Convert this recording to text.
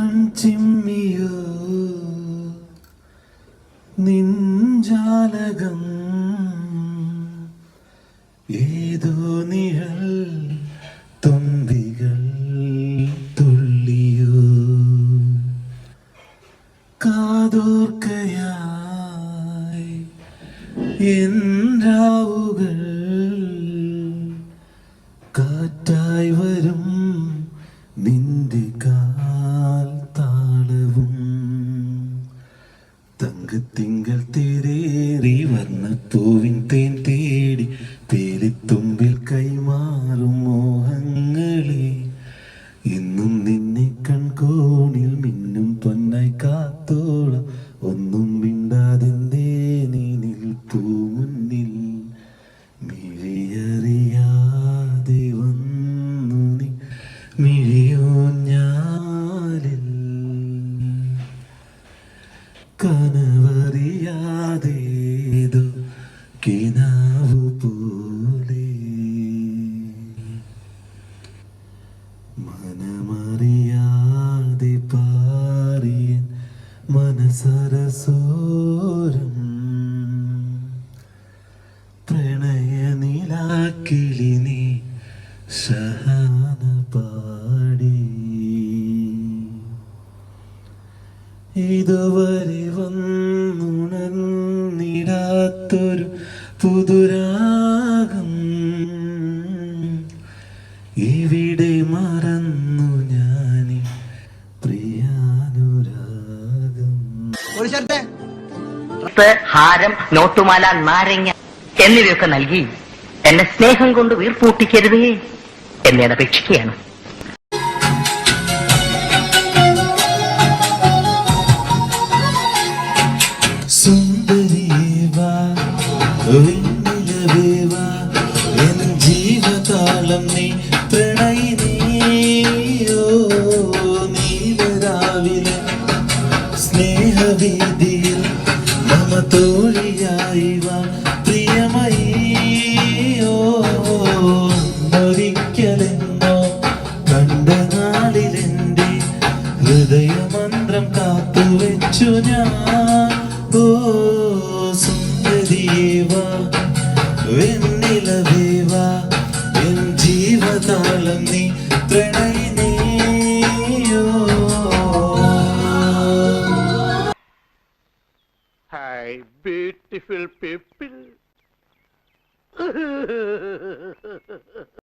കൺചിമ്മിയോ നിഞ്ചാലകം ഏതോ നിഴൽ തുമ്പികൾ തുള്ളിയോ കാതോർക്കയായി എന്റാവുകൾ കാറ്റായി വരും. നിന്റെ കാൽ താളവും. തങ്കത്തിങ്കൾ തേരേറി വർണപ്പൂവിൻ തേൻ തേടി പേലിത്തുമ്പിൽ കൈമാറും മോഹങ്ങളെ. ഇന്നും നിന്നെ കൺകോണിൽ മിന്നും പൊന്നായി കാത്തോളം. ഒന്നും മിണ്ടാതെന്തേ നീ നിൽപ്പൂ മിഴിയോ കനവറിയാതേതു കിനാവു പോലെ. മനമറിയാതെ പാറിയൻ മനസരസോരം പ്രണയനിലാക്കിളി നീ ഷഹാന ഇതുവരെ വന്നുണർന്നിടാത്തൊരു പുതുരാഗം. ഇവിടെ മറന്നു ഞാനി പ്രിയാനുരാഗം. ഹാരം നോട്ടുമാല നാരങ്ങ എന്നിവയൊക്കെ നൽകി എന്നെ സ്നേഹം കൊണ്ട് വീർപ്പൂട്ടിക്കരുതേ എന്നെ അപേക്ഷിക്കുകയാണ്. എൻ ജീവതാളം നീ പ്രണയിനിയോ? നീലരാവിലെ സ്നേഹവീതിയിൽ മമ തോഴിയായി വാ. പ്രിയമയോ ഒരിക്കലെന്നോ കണ്ട നാളിലെന്റെ ഹൃദയമന്ത്രം കാത്തുവെച്ചു ഞാൻ. ഓ Hi, beautiful people.